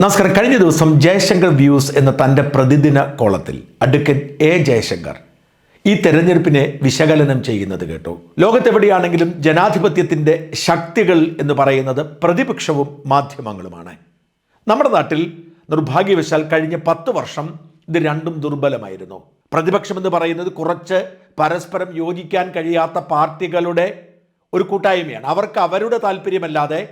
നമസ്കാരം. കഴിഞ്ഞ ദിവസം ജയശങ്കർ വ്യൂസ് എന്ന തന്റെ പ്രതിദിന കോളത്തിൽ അഡ്വക്കേറ്റ് എ ജയശങ്കർ ഈ തെരഞ്ഞെടുപ്പിനെ വിശകലനം ചെയ്യുന്നത് കേട്ടു. ലോകത്തെവിടെയാണെങ്കിലും ജനാധിപത്യത്തിന്റെ ശക്തികൾ എന്ന് പറയുന്നത് പ്രതിപക്ഷവും മാധ്യമങ്ങളുമാണ്. നമ്മുടെ നാട്ടിൽ നിർഭാഗ്യവശാൽ കഴിഞ്ഞ പത്ത് വർഷം ഇത് രണ്ടും ദുർബലമായിരുന്നു. പ്രതിപക്ഷം എന്ന് പറയുന്നത് കുറച്ച് പരസ്പരം യോജിക്കാൻ കഴിയാത്ത പാർട്ടികളുടെ ഒരു കൂട്ടായ്മയാണ്. അവർക്ക് അവരുടെ താല്പര്യമല്ലാതെ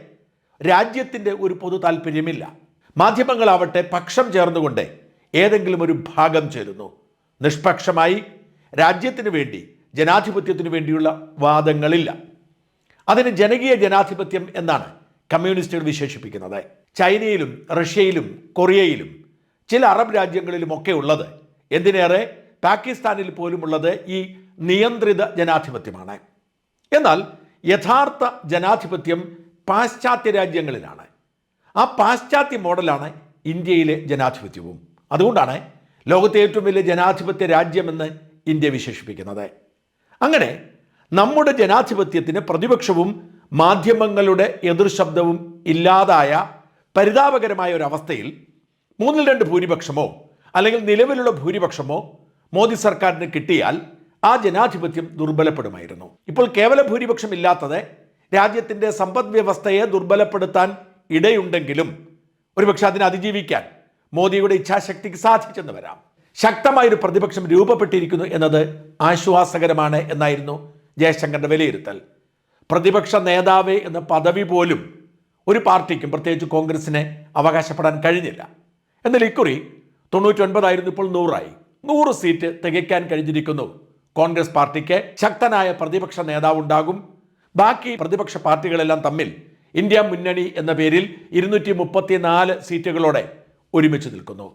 രാജ്യത്തിന്റെ ഒരു പൊതു താല്പര്യമില്ല. മാധ്യമങ്ങളാവട്ടെ പക്ഷം ചേർന്നുകൊണ്ട് ഏതെങ്കിലും ഒരു ഭാഗം ചേരുന്നു. നിഷ്പക്ഷമായി രാജ്യത്തിന് വേണ്ടി ജനാധിപത്യത്തിനു വേണ്ടിയുള്ള വാദങ്ങളില്ല. അതിന് ജനകീയ ജനാധിപത്യം എന്നാണ് കമ്മ്യൂണിസ്റ്റുകൾ വിശേഷിപ്പിക്കുന്നത്. ചൈനയിലും റഷ്യയിലും കൊറിയയിലും ചില അറബ് രാജ്യങ്ങളിലുമൊക്കെ ഉള്ളത് എന്തിനേറെ? പാകിസ്ഥാനിൽ പോലുമുള്ളത് ഈ നിയന്ത്രിത ജനാധിപത്യമാണ്. എന്നാൽ യഥാർത്ഥ ജനാധിപത്യം പാശ്ചാത്യ രാജ്യങ്ങളിലാണ്. ആ പാശ്ചാത്യ മോഡലാണ് ഇന്ത്യയിലെ ജനാധിപത്യവും. അതുകൊണ്ടാണ് ലോകത്തെ ഏറ്റവും വലിയ ജനാധിപത്യ രാജ്യമെന്ന് ഇന്ത്യ വിശേഷിപ്പിക്കുന്നത്. അങ്ങനെ നമ്മുടെ ജനാധിപത്യത്തിന് പ്രതിപക്ഷവും മാധ്യമങ്ങളുടെ എതിർശബ്ദവും ഇല്ലാതായ പരിതാപകരമായ ഒരു അവസ്ഥയിൽ മൂന്നിൽ രണ്ട് ഭൂരിപക്ഷമോ അല്ലെങ്കിൽ നിലവിലുള്ള ഭൂരിപക്ഷമോ മോദി സർക്കാരിന് കിട്ടിയാൽ ആ ജനാധിപത്യം ദുർബലപ്പെടുമായിരുന്നു. ഇപ്പോൾ കേവല ഭൂരിപക്ഷം ഇല്ലാത്തത് രാജ്യത്തിന്റെ സമ്പദ് വ്യവസ്ഥയെ ദുർബലപ്പെടുത്താൻ ഇടയുണ്ടെങ്കിലും ഒരുപക്ഷെ അതിനെ അതിജീവിക്കാൻ മോദിയുടെ ഇച്ഛാശക്തിക്ക് സാധിച്ചെന്ന് വരാം. ശക്തമായൊരു പ്രതിപക്ഷം രൂപപ്പെട്ടിരിക്കുന്നു എന്നത് ആശ്വാസകരമാണ് എന്നായിരുന്നു ജയശങ്കറിന്റെ വിലയിരുത്തൽ. പ്രതിപക്ഷ നേതാവ് എന്ന പദവി പോലും ഒരു പാർട്ടിക്കും പ്രത്യേകിച്ച് കോൺഗ്രസിന് അവകാശപ്പെടാൻ കഴിഞ്ഞില്ല. എന്നാൽ ഇക്കുറി തൊണ്ണൂറ്റൊൻപതായിരുന്നു ഇപ്പോൾ നൂറായി. നൂറ് സീറ്റ് തികയ്ക്കാൻ കഴിഞ്ഞിരിക്കുന്നു. കോൺഗ്രസ് പാർട്ടിക്ക് ശക്തനായ പ്രതിപക്ഷ നേതാവ് ഉണ്ടാകും ബാക്കി പ്രതിപക്ഷ പാർട്ടികളെല്ലാം തമ്മിൽ ഇന്ത്യ മുന്നണി എന്ന പേരിൽ ഇരുന്നൂറ്റി മുപ്പത്തിനാല് സീറ്റുകളോടെ ഒരുമിച്ച് നിൽക്കുന്നു.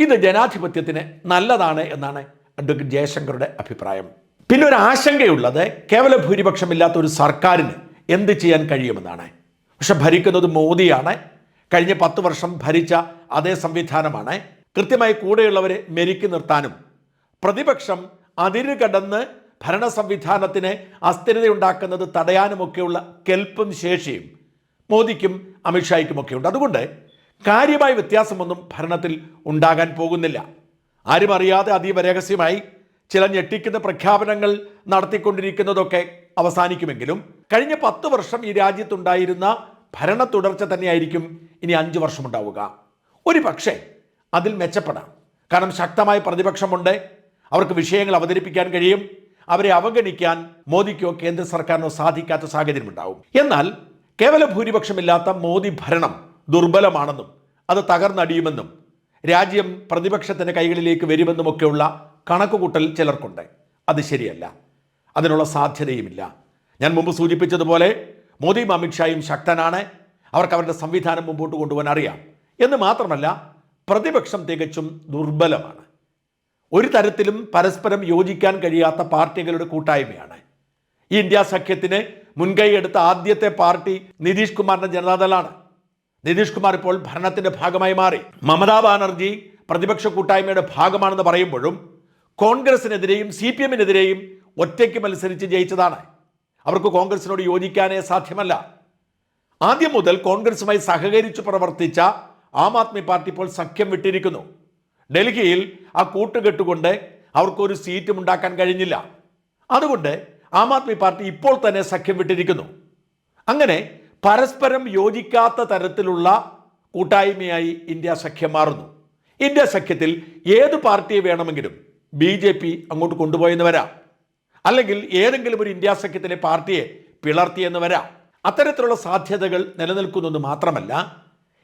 ഇത് ജനാധിപത്യത്തിന് നല്ലതാണ് എന്നാണ് അഡ്വക്കേറ്റ് ജയശങ്കറുടെ അഭിപ്രായം. പിന്നെ ഒരു ആശങ്കയുള്ളത് കേവല ഭൂരിപക്ഷമില്ലാത്ത ഒരു സർക്കാരിന് എന്ത് ചെയ്യാൻ കഴിയുമെന്നാണ്. പക്ഷെ ഭരിക്കുന്നത് മോദിയാണ്. കഴിഞ്ഞ പത്ത് വർഷം ഭരിച്ച അതേ സംവിധാനമാണ്. കൃത്യമായി കൂടെയുള്ളവരെ മെരുക്കി നിർത്താനും പ്രതിപക്ഷം അതിര് കടന്ന് ഭരണ സംവിധാനത്തിന് അസ്ഥിരതയുണ്ടാക്കുന്നത് തടയാനുമൊക്കെയുള്ള കെൽപ്പും ശേഷിയും മോദിക്കും അമിത്ഷായ്ക്കുമൊക്കെ ഉണ്ട് അതുകൊണ്ട് കാര്യമായ വ്യത്യാസമൊന്നും ഭരണത്തിൽ ഉണ്ടാകാൻ പോകുന്നില്ല. ആരും അറിയാതെ അതീവ രഹസ്യമായി ചില ഞെട്ടിക്കുന്ന പ്രഖ്യാപനങ്ങൾ നടത്തിക്കൊണ്ടിരിക്കുന്നതൊക്കെ അവസാനിക്കുമെങ്കിലും കഴിഞ്ഞ പത്ത് വർഷം ഈ രാജ്യത്തുണ്ടായിരുന്ന ഭരണ തുടർച്ച തന്നെയായിരിക്കും ഇനി അഞ്ച് വർഷം ഉണ്ടാവുക ഒരു പക്ഷേ അതിൽ മെച്ചപ്പെടാം. കാരണം ശക്തമായ പ്രതിപക്ഷമുണ്ട്. അവർക്ക് വിഷയങ്ങൾ അവതരിപ്പിക്കാൻ കഴിയും. അവരെ അവഗണിക്കാൻ മോദിക്കോ കേന്ദ്ര സർക്കാരിനോ സാധിക്കാത്ത സാഹചര്യമുണ്ടാവും. എന്നാൽ കേവല ഭൂരിപക്ഷമില്ലാത്ത മോദി ഭരണം ദുർബലമാണെന്നും അത് തകർന്നടിയുമെന്നും രാജ്യം പ്രതിപക്ഷത്തിന്റെ കൈകളിലേക്ക് വരുമെന്നുമൊക്കെയുള്ള കണക്കുകൂട്ടൽ ചിലർക്കുണ്ട്. അത് ശരിയല്ല. അതിനുള്ള സാധ്യതയുമില്ല. ഞാൻ മുമ്പ് സൂചിപ്പിച്ചതുപോലെ മോദിയും അമിത്ഷായും ശക്തനാണ്. അവർക്ക് അവരുടെ സംവിധാനം മുമ്പോട്ട് കൊണ്ടുപോകാൻ അറിയാം. എന്ന് മാത്രമല്ല പ്രതിപക്ഷം തികച്ചും ദുർബലമാണ്. ഒരു തരത്തിലും പരസ്പരം യോജിക്കാൻ കഴിയാത്ത പാർട്ടികളുടെ കൂട്ടായ്മയാണ്. ഈ ഇന്ത്യ സഖ്യത്തിന് മുൻകൈ എടുത്ത ആദ്യത്തെ പാർട്ടി നിതീഷ് കുമാറിന്റെ ജനതാദളാണ്. നിതീഷ് കുമാർ ഇപ്പോൾ ഭരണത്തിന്റെ ഭാഗമായി മാറി. മമതാ ബാനർജി പ്രതിപക്ഷ കൂട്ടായ്മയുടെ ഭാഗമാണെന്ന് പറയുമ്പോഴും കോൺഗ്രസിനെതിരെയും സി പി എമ്മിനെതിരെയും ഒറ്റയ്ക്ക് മത്സരിച്ച് ജയിച്ചതാണ്. അവർക്ക് കോൺഗ്രസിനോട് യോജിക്കാനേ സാധ്യമല്ല. ആദ്യം മുതൽ കോൺഗ്രസുമായി സഹകരിച്ചു പ്രവർത്തിച്ച ആം ആദ്മി പാർട്ടി ഇപ്പോൾ സഖ്യം വിട്ടിരിക്കുന്നു. ഡൽഹിയിൽ ആ കൂട്ടുകെട്ടുകൊണ്ട് അവർക്കൊരു സീറ്റും ഉണ്ടാക്കാൻ കഴിഞ്ഞില്ല. അതുകൊണ്ട് ആം ആദ്മി പാർട്ടി ഇപ്പോൾ തന്നെ സഖ്യം വിട്ടിരിക്കുന്നു. അങ്ങനെ പരസ്പരം യോജിക്കാത്ത തരത്തിലുള്ള കൂട്ടായ്മയായി ഇന്ത്യ സഖ്യം മാറുന്നു. ഇന്ത്യ സഖ്യത്തിൽ ഏത് പാർട്ടിയെ വേണമെങ്കിലും ബി ജെ പി അങ്ങോട്ട് കൊണ്ടുപോയെന്ന് വരാം. അല്ലെങ്കിൽ ഏതെങ്കിലും ഒരു ഇന്ത്യ സഖ്യത്തിലെ പാർട്ടിയെ പിളർത്തിയെന്ന് വരാം. അത്തരത്തിലുള്ള സാധ്യതകൾ നിലനിൽക്കുന്നെന്ന് മാത്രമല്ല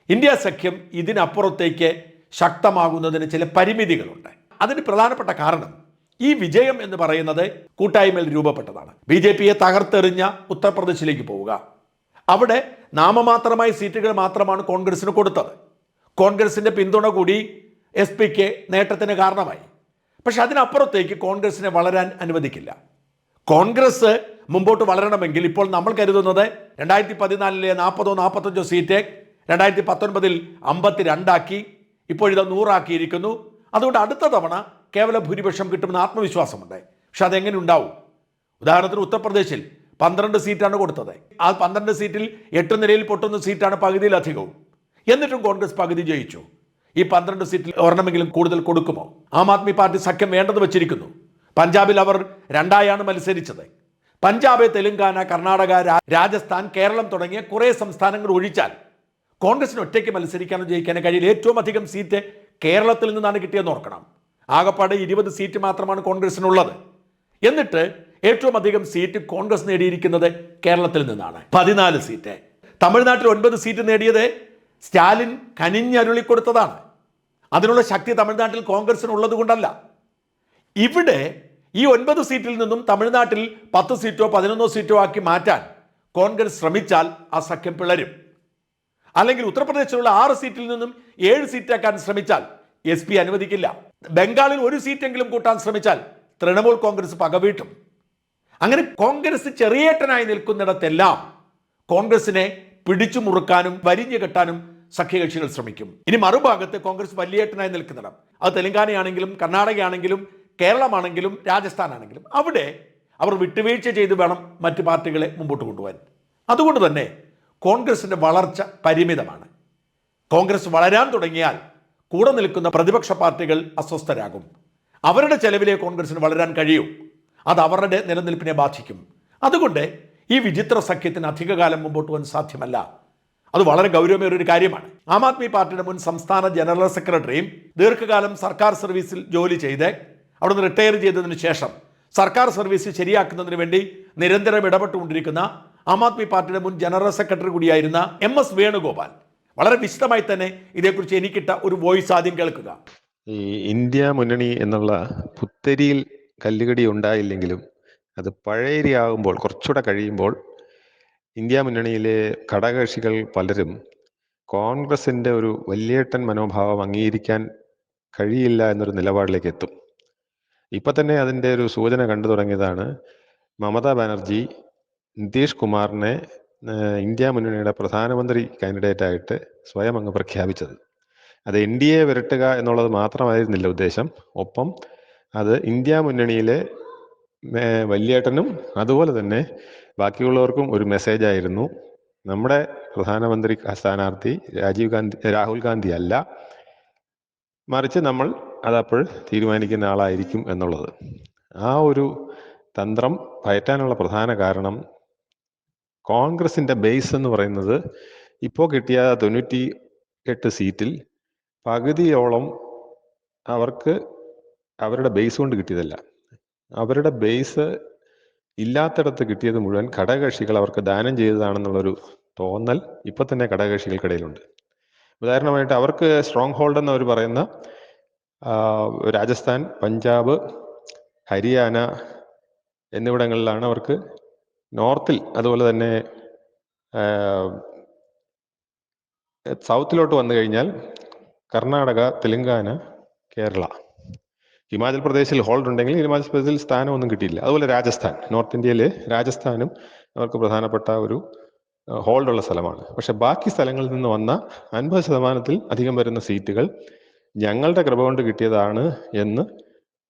ഇന്ത്യ സഖ്യം ഇതിനപ്പുറത്തേക്ക് ശക്തമാകുന്നതിന് ചില പരിമിതികളുണ്ട്. അതിന് പ്രധാനപ്പെട്ട കാരണം ഈ വിജയം എന്ന് പറയുന്നത് കൂട്ടായ്മയിൽ രൂപപ്പെട്ടതാണ്. ബി ജെ പിയെ തകർത്തെറിഞ്ഞ ഉത്തർപ്രദേശിലേക്ക് പോവുക. അവിടെ നാമമാത്രമായ സീറ്റുകൾ മാത്രമാണ് കോൺഗ്രസിന് കൊടുത്തത്. കോൺഗ്രസിന്റെ പിന്തുണ കൂടി എസ് പിക്ക് നേട്ടത്തിന് കാരണമായി. പക്ഷെ അതിനപ്പുറത്തേക്ക് കോൺഗ്രസിനെ വളരാൻ അനുവദിക്കില്ല. കോൺഗ്രസ് മുമ്പോട്ട് വളരണമെങ്കിൽ ഇപ്പോൾ നമ്മൾ കരുതുന്നത് രണ്ടായിരത്തി പതിനാലിലെ നാൽപ്പതോ നാൽപ്പത്തഞ്ചോ സീറ്റ് രണ്ടായിരത്തി പത്തൊൻപതിൽ അമ്പത്തി രണ്ടാക്കി ഇപ്പോഴിത് നൂറാക്കിയിരിക്കുന്നു. അതുകൊണ്ട് അടുത്ത തവണ കേവല ഭൂരിപക്ഷം കിട്ടുമെന്ന് ആത്മവിശ്വാസമുണ്ട് പക്ഷെ അതെങ്ങനെ ഉണ്ടാവും? ഉദാഹരണത്തിന് ഉത്തർപ്രദേശിൽ പന്ത്രണ്ട് സീറ്റാണ് കൊടുത്തത്. ആ പന്ത്രണ്ട് സീറ്റിൽ എട്ട് നിലയിൽ പൊട്ടുന്ന സീറ്റാണ് പകുതിയിലധികവും. എന്നിട്ടും കോൺഗ്രസ് പകുതി ജയിച്ചു. ഈ പന്ത്രണ്ട് സീറ്റിൽ ഒരെണ്ണമെങ്കിലും കൂടുതൽ കൊടുക്കുമോ? ആം ആദ്മി പാർട്ടി സഖ്യം വേണ്ടത് വെച്ചിരിക്കുന്നു. പഞ്ചാബിൽ അവർ രണ്ടായാണ് മത്സരിച്ചത്. പഞ്ചാബ് തെലുങ്കാന കർണാടക രാജസ്ഥാൻ കേരളം തുടങ്ങിയ കുറേ സംസ്ഥാനങ്ങൾ ഒഴിച്ചാൽ കോൺഗ്രസിന് ഒറ്റയ്ക്ക് മത്സരിക്കാനോ ജയിക്കാനോ കഴിയില്ല. ഏറ്റവും അധികം സീറ്റ് കേരളത്തിൽ നിന്നാണ് കിട്ടിയെന്ന് ഓർക്കണം. ആകപ്പാടെ ഇരുപത് സീറ്റ് മാത്രമാണ് കോൺഗ്രസിനുള്ളത്. എന്നിട്ട് ഏറ്റവും അധികം സീറ്റ് കോൺഗ്രസ് നേടിയിരിക്കുന്നത് കേരളത്തിൽ നിന്നാണ്. പതിനാല് സീറ്റ്. തമിഴ്നാട്ടിൽ ഒൻപത് സീറ്റ് നേടിയത് സ്റ്റാലിൻ കനിഞ്ഞരുളി കൊടുത്തതാണ്. അതിനുള്ള ശക്തി തമിഴ്നാട്ടിൽ കോൺഗ്രസിനുള്ളത് കൊണ്ടല്ല ഇവിടെ ഈ ഒൻപത് സീറ്റിൽ നിന്നും തമിഴ്നാട്ടിൽ പത്ത് സീറ്റോ പതിനൊന്നോ സീറ്റോ ആക്കി മാറ്റാൻ കോൺഗ്രസ് ശ്രമിച്ചാൽ ആ സഖ്യം പിളരും. അല്ലെങ്കിൽ ഉത്തർപ്രദേശിലുള്ള ആറ് സീറ്റിൽ നിന്നും ഏഴ് സീറ്റാക്കാൻ ശ്രമിച്ചാൽ എസ് അനുവദിക്കില്ല. ബംഗാളിൽ ഒരു സീറ്റെങ്കിലും കൂട്ടാൻ ശ്രമിച്ചാൽ തൃണമൂൽ കോൺഗ്രസ് പകവീട്ടും. അങ്ങനെ കോൺഗ്രസ് ചെറിയേട്ടനായി നിൽക്കുന്നിടത്തെല്ലാം കോൺഗ്രസിനെ പിടിച്ചു മുറുക്കാനും വരിഞ്ഞു കെട്ടാനും സഖ്യകക്ഷികൾ ശ്രമിക്കും. ഇനി മറുഭാഗത്ത് കോൺഗ്രസ് വലിയേട്ടനായി നിൽക്കുന്നിടം. അത് തെലങ്കാനയാണെങ്കിലും കർണാടകയാണെങ്കിലും കേരളമാണെങ്കിലും രാജസ്ഥാനാണെങ്കിലും അവിടെ അവർ വിട്ടുവീഴ്ച ചെയ്ത് വേണം മറ്റ് പാർട്ടികളെ മുമ്പോട്ട് കൊണ്ടുപോകാൻ. അതുകൊണ്ട് തന്നെ കോൺഗ്രസിന്റെ വളർച്ച പരിമിതമാണ്. കോൺഗ്രസ് വളരാൻ തുടങ്ങിയാൽ കൂടെ നിൽക്കുന്ന പ്രതിപക്ഷ പാർട്ടികൾ അസ്വസ്ഥരാകും. അവരുടെ ചെലവിലെ കോൺഗ്രസിന് വളരാൻ കഴിയൂ. അത് അവരുടെ നിലനിൽപ്പിനെ ബാധിക്കും. അതുകൊണ്ട് ഈ വിചിത്ര സഖ്യത്തിന് അധികകാലം മുമ്പോട്ട് പോകാൻ സാധ്യമല്ല. അത് വളരെ ഗൗരവമേറിയ ഒരു കാര്യമാണ്. ആം ആദ്മി പാർട്ടിയുടെ മുൻ സംസ്ഥാന ജനറൽ സെക്രട്ടറിയും ദീർഘകാലം സർക്കാർ സർവീസിൽ ജോലി ചെയ്ത് അവിടുന്ന് റിട്ടയർ ചെയ്തതിന് ശേഷം സർക്കാർ സർവീസ് ശരിയാക്കുന്നതിന് വേണ്ടി നിരന്തരം ഇടപെട്ടുകൊണ്ടിരിക്കുന്ന ആം ആദ്മി പാർട്ടിയുടെ മുൻ ജനറൽ സെക്രട്ടറി കൂടിയായിരുന്ന എം എസ് വേണുഗോപാൽ. വളരെ വിശദമായി തന്നെ ഇതേക്കുറിച്ച് എനിക്കിട്ട ഒരു വോയിസ് ആദ്യം കേൾക്കുക. ഈ ഇന്ത്യ മുന്നണി എന്നുള്ള പുത്തരിയിൽ കല്ലുകടി ഉണ്ടായില്ലെങ്കിലും അത് പഴയരിയാകുമ്പോൾ കുറച്ചുകൂടെ കഴിയുമ്പോൾ ഇന്ത്യ മുന്നണിയിലെ ഘടകകക്ഷികൾ പലരും കോൺഗ്രസിന്റെ ഒരു വലിയേട്ടൻ മനോഭാവം അംഗീകരിക്കാൻ കഴിയില്ല എന്നൊരു നിലപാടിലേക്ക് എത്തും. ഇപ്പം തന്നെ അതിന്റെ ഒരു സൂചന കണ്ടു തുടങ്ങിയതാണ് മമതാ ബാനർജി നിതീഷ് കുമാറിനെ ഇന്ത്യ മുന്നണിയുടെ പ്രധാനമന്ത്രി കാൻഡിഡേറ്റ് ആയിട്ട് സ്വയം അങ്ങ് പ്രഖ്യാപിച്ചത്. അത് എൻ ഡി എ വിരട്ടുക എന്നുള്ളത് മാത്രമായിരുന്നില്ല ഉദ്ദേശം. ഒപ്പം അത് ഇന്ത്യ മുന്നണിയിലെ വല്യേട്ടനും അതുപോലെ തന്നെ ബാക്കിയുള്ളവർക്കും ഒരു മെസ്സേജ് ആയിരുന്നു. നമ്മുടെ പ്രധാനമന്ത്രി സ്ഥാനാർത്ഥി രാജീവ് ഗാന്ധി രാഹുൽ ഗാന്ധി അല്ല. മറിച്ച് നമ്മൾ അതപ്പോൾ തീരുമാനിക്കുന്ന ആളായിരിക്കും എന്നുള്ളത്. ആ ഒരു തന്ത്രം പയറ്റാനുള്ള പ്രധാന കാരണം കോൺഗ്രസിന്റെ ബേസ് എന്ന് പറയുന്നത് ഇപ്പോൾ കിട്ടിയ തൊണ്ണൂറ്റി എട്ട് സീറ്റിൽ പകുതിയോളം അവർക്ക് അവരുടെ ബേസ് കൊണ്ട് കിട്ടിയതല്ല. അവരുടെ ബേസ് ഇല്ലാത്തിടത്ത് കിട്ടിയത് മുഴുവൻ ഘടകകക്ഷികൾ അവർക്ക് ദാനം ചെയ്തതാണെന്നുള്ളൊരു തോന്നൽ ഇപ്പൊ തന്നെ ഘടകകക്ഷികൾക്കിടയിലുണ്ട്. ഉദാഹരണമായിട്ട് അവർക്ക് സ്ട്രോങ് ഹോൾഡ് എന്ന് അവർ പറയുന്ന രാജസ്ഥാൻ പഞ്ചാബ് ഹരിയാന എന്നിവിടങ്ങളിലാണ് അവർക്ക് നോർത്തിൽ അതുപോലെ തന്നെ സൗത്തിലോട്ട് വന്നു കഴിഞ്ഞാൽ കർണാടക തെലുങ്കാന കേരള. ഹിമാചൽ പ്രദേശിൽ ഹോൾഡ് ഉണ്ടെങ്കിൽ ഹിമാചൽ പ്രദേശിൽ സ്ഥാനമൊന്നും കിട്ടിയില്ല. അതുപോലെ രാജസ്ഥാൻ നോർത്ത് ഇന്ത്യയിലെ രാജസ്ഥാനും അവർക്ക് പ്രധാനപ്പെട്ട ഒരു ഹോൾഡുള്ള സ്ഥലമാണ്. പക്ഷെ ബാക്കി സ്ഥലങ്ങളിൽ നിന്ന് വന്ന അൻപത് ശതമാനത്തിൽ അധികം വരുന്ന സീറ്റുകൾ ഞങ്ങളുടെ കൃപ കൊണ്ട് കിട്ടിയതാണ് എന്ന്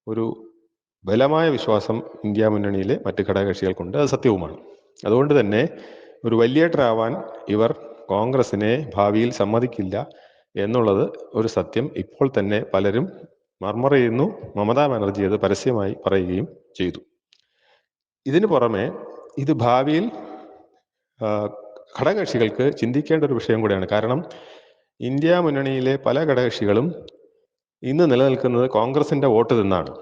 ഒരു ബലമായ വിശ്വാസം ഇന്ത്യ മുന്നണിയിലെ മറ്റ് ഘടകകക്ഷികൾക്കുണ്ട്. അത് സത്യവുമാണ്. അതുകൊണ്ട് തന്നെ ഒരു വലിയ ട്രാവാൻ ഇവർ കോൺഗ്രസിനെ ഭാവിയിൽ സമ്മതിക്കില്ല എന്നുള്ളത് ഒരു സത്യം ഇപ്പോൾ തന്നെ പലരും മർമർ ചെയ്യുന്നു. മമതാ ബാനർജി അത് പരസ്യമായി പറയുകയും ചെയ്തു. ഇതിനു പുറമെ ഇത് ഭാവിയിൽ ഘടകകക്ഷികൾക്ക് ചിന്തിക്കേണ്ട ഒരു വിഷയം കൂടിയാണ്. കാരണം ഇന്ത്യ മുന്നണിയിലെ പല ഘടകകക്ഷികളും ഇന്ന് നിലനിൽക്കുന്നത് കോൺഗ്രസിന്റെ വോട്ട് നിന്നാണ്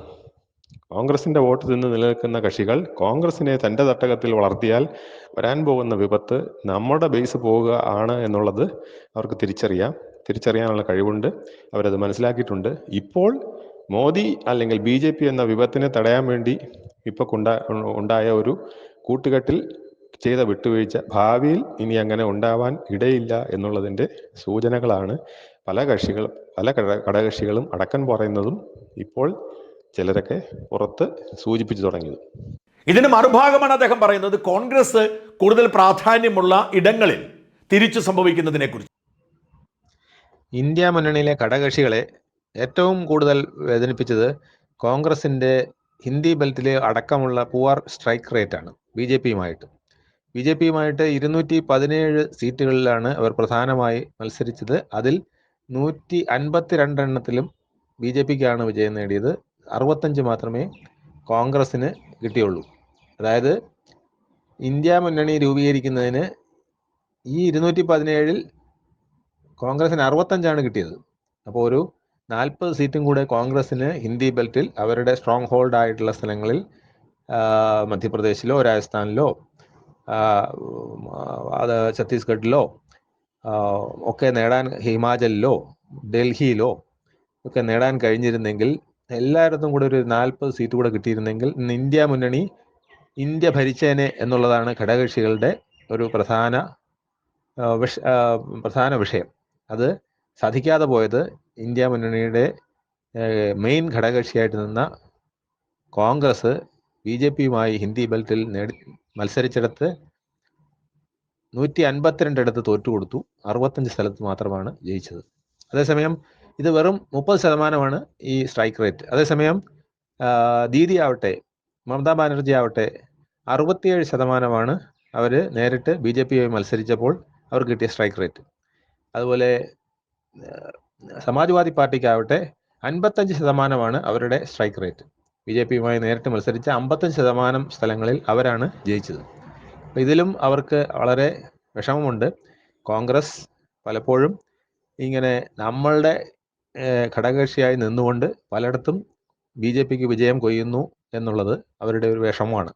കോൺഗ്രസിന്റെ വോട്ട് നിന്ന് നിലനിൽക്കുന്ന കക്ഷികൾ കോൺഗ്രസിനെ തന്റെ തട്ടകത്തിൽ വളർത്തിയാൽ വരാൻ പോകുന്ന വിപത്ത് നമ്മുടെ ബേസ് പോവുക ആണ് എന്നുള്ളത് അവർക്ക് തിരിച്ചറിയാം. തിരിച്ചറിയാനുള്ള കഴിവുണ്ട്. അവരത് മനസ്സിലാക്കിയിട്ടുണ്ട്. ഇപ്പോൾ മോദി അല്ലെങ്കിൽ ബി ജെ പി എന്ന വിപത്തിനെ തടയാൻ വേണ്ടി ഇപ്പൊ ഉണ്ടായ ഒരു കൂട്ടുകെട്ടിൽ ചെയ്ത വിട്ടുവീഴ്ച ഭാവിയിൽ ഇനി അങ്ങനെ ഉണ്ടാവാൻ ഇടയില്ല എന്നുള്ളതിന്റെ സൂചനകളാണ് പല കക്ഷികൾ പല കട ഘടകകക്ഷികളും അടക്കം പറയുന്നതും ഇപ്പോൾ ചിലരൊക്കെ പുറത്ത് സൂചിപ്പിച്ചു തുടങ്ങിയത്. ഇതിന് മറുഭാഗമാണ് അദ്ദേഹം പറയുന്നത് കോൺഗ്രസ് കൂടുതൽ പ്രാധാന്യമുള്ള ഇടങ്ങളിൽ തിരിച്ചു സംഭവിക്കുന്നതിനെ കുറിച്ച് ഇന്ത്യ മുന്നണിയിലെ ഘടകകക്ഷികളെ ഏറ്റവും കൂടുതൽ വേദനിപ്പിച്ചത് കോൺഗ്രസിന്റെ ഹിന്ദി ബെൽറ്റിലെ അടക്കമുള്ള പുവർ സ്ട്രൈക്ക് റേറ്റ് ആണ് ബി ജെ പിയുമായിട്ട്. ബി ജെ പിയുമായിട്ട് ഇരുന്നൂറ്റി പതിനേഴ് സീറ്റുകളിലാണ് അവർ പ്രധാനമായി മത്സരിച്ചത്. അതിൽ നൂറ്റി അൻപത്തി രണ്ടെണ്ണത്തിലും ബി ജെ പിക്കാണ് വിജയം നേടിയത്. അറുപത്തഞ്ച് മാത്രമേ കോൺഗ്രസ്സിന് കിട്ടിയുള്ളൂ. അതായത് ഇന്ത്യ മുന്നണി രൂപീകരിക്കുന്നതിന് ഈ ഇരുന്നൂറ്റി പതിനേഴിൽ കോൺഗ്രസിന് അറുപത്തഞ്ചാണ് കിട്ടിയത്. അപ്പോൾ ഒരു നാൽപ്പത് സീറ്റും കൂടെ കോൺഗ്രസിന് ഹിന്ദി ബെൽറ്റിൽ അവരുടെ സ്ട്രോങ് ഹോൾഡ് ആയിട്ടുള്ള സ്ഥലങ്ങളിൽ മധ്യപ്രദേശിലോ രാജസ്ഥാനിലോ അത് ഛത്തീസ്ഗഡിലോ ഒക്കെ നേടാൻ ഹിമാചലിലോ ഡൽഹിയിലോ ഒക്കെ നേടാൻ കഴിഞ്ഞിരുന്നെങ്കിൽ എല്ലായിടത്തും കൂടെ ഒരു നാൽപ്പത് സീറ്റ് കൂടെ കിട്ടിയിരുന്നെങ്കിൽ ഇന്ത്യ മുന്നണി ഇന്ത്യ ഭരിച്ചേനെ എന്നുള്ളതാണ് ഘടകകക്ഷികളുടെ ഒരു പ്രധാന വിഷ പ്രധാന വിഷയം. അത് സാധിക്കാതെ പോയത് ഇന്ത്യ മുന്നണിയുടെ മെയിൻ ഘടകകക്ഷിയായിട്ട് നിന്ന കോൺഗ്രസ് ബി ജെ പിയുമായി ഹിന്ദി ബെൽറ്റിൽ നേടി മത്സരിച്ചെടുത്ത് നൂറ്റി അൻപത്തിരണ്ടിടത്ത് തോറ്റുകൊടുത്തു. അറുപത്തഞ്ച് സ്ഥലത്ത് മാത്രമാണ് ജയിച്ചത്. അതേസമയം ഇത് വെറും മുപ്പത് ശതമാനമാണ് ഈ സ്ട്രൈക്ക് റേറ്റ്. അതേസമയം ദീദി ആവട്ടെ മമതാ ബാനർജി ആവട്ടെ അറുപത്തിയേഴ് ശതമാനമാണ് അവർ നേരിട്ട് ബി ജെ പിയുമായി മത്സരിച്ചപ്പോൾ അവർക്ക് കിട്ടിയ സ്ട്രൈക്ക് റേറ്റ്. അതുപോലെ സമാജ്വാദി പാർട്ടിക്കാവട്ടെ അൻപത്തഞ്ച് ശതമാനമാണ് അവരുടെ സ്ട്രൈക്ക് റേറ്റ്. ബി ജെ പിയുമായി നേരിട്ട് മത്സരിച്ച അമ്പത്തഞ്ച് ശതമാനം സ്ഥലങ്ങളിൽ അവരാണ് ജയിച്ചത്. ഇതിലും അവർക്ക് വളരെ വിഷമമുണ്ട്. കോൺഗ്രസ് പലപ്പോഴും ഇങ്ങനെ നമ്മളുടെ ഘടകകക്ഷിയായി നിന്നുകൊണ്ട് പലയിടത്തും ബി ജെ പിക്ക് വിജയം കൊയ്യുന്നു എന്നുള്ളത് അവരുടെ ഒരു വിഷമമാണ്.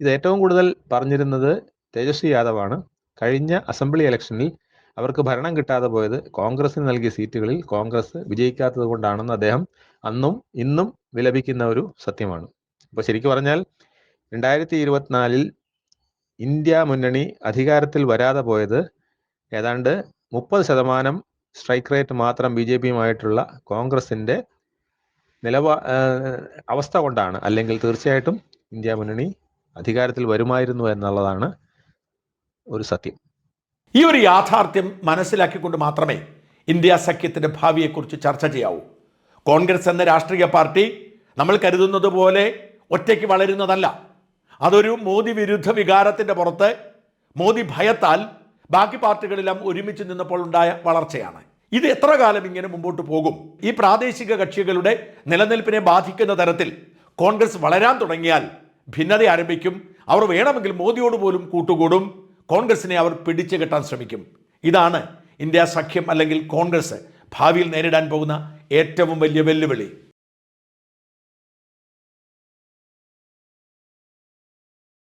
ഇത് ഏറ്റവും കൂടുതൽ പറഞ്ഞിരുന്നത് തേജസ്വി യാദവാണ്. കഴിഞ്ഞ അസംബ്ലി ഇലക്ഷനിൽ അവർക്ക് ഭരണം കിട്ടാതെ പോയത് കോൺഗ്രസിന് നൽകിയ സീറ്റുകളിൽ കോൺഗ്രസ് വിജയിക്കാത്തത് കൊണ്ടാണെന്ന് അദ്ദേഹം അന്നും ഇന്നും വിലപിക്കുന്ന ഒരു സത്യമാണ്. അപ്പോൾ ശരിക്കും പറഞ്ഞാൽ രണ്ടായിരത്തി ഇരുപത്തിനാലിൽ ഇന്ത്യ മുന്നണി അധികാരത്തിൽ വരാതെ പോയത് ഏതാണ്ട് മുപ്പത് ശതമാനം സ്ട്രൈക്ക് റേറ്റ് മാത്രം ബി ജെ പിയുമായിട്ടുള്ള കോൺഗ്രസിന്റെ നിലപാ അവസ്ഥ കൊണ്ടാണ് അല്ലെങ്കിൽ തീർച്ചയായിട്ടും ഇന്ത്യ മുന്നണി അധികാരത്തിൽ വരുമായിരുന്നു എന്നുള്ളതാണ് ഒരു സത്യം. ഈ ഒരു യാഥാർത്ഥ്യം മനസ്സിലാക്കിക്കൊണ്ട് മാത്രമേ ഇന്ത്യ സഖ്യത്തിന്റെ ഭാവിയെക്കുറിച്ച് ചർച്ച ചെയ്യാവൂ. കോൺഗ്രസ് എന്ന രാഷ്ട്രീയ പാർട്ടി നമ്മൾ കരുതുന്നത് പോലെ ഒറ്റയ്ക്ക് വളരുന്നതല്ല. അതൊരു മോദി വിരുദ്ധ വികാരത്തിന്റെ പുറത്ത് മോദി ഭയത്താൽ ബാക്കി പാർട്ടികളെല്ലാം ഒരുമിച്ച് നിന്നപ്പോൾ ഉണ്ടായ വളർച്ചയാണ്. ഇത് എത്ര കാലം ഇങ്ങനെ മുമ്പോട്ട് പോകും? ഈ പ്രാദേശിക കക്ഷികളുടെ നിലനിൽപ്പിനെ ബാധിക്കുന്ന തരത്തിൽ കോൺഗ്രസ് വളരാൻ തുടങ്ങിയാൽ ഭിന്നത ആരംഭിക്കും. അവർ വേണമെങ്കിൽ മോദിയോട് പോലും കൂട്ടുകൂടും. കോൺഗ്രസിനെ അവർ പിടിച്ചു കെട്ടാൻ ശ്രമിക്കും. ഇതാണ് ഇന്ത്യ സഖ്യം അല്ലെങ്കിൽ കോൺഗ്രസ് ഭാവിയിൽ നേരിടാൻ പോകുന്ന ഏറ്റവും വലിയ വെല്ലുവിളി.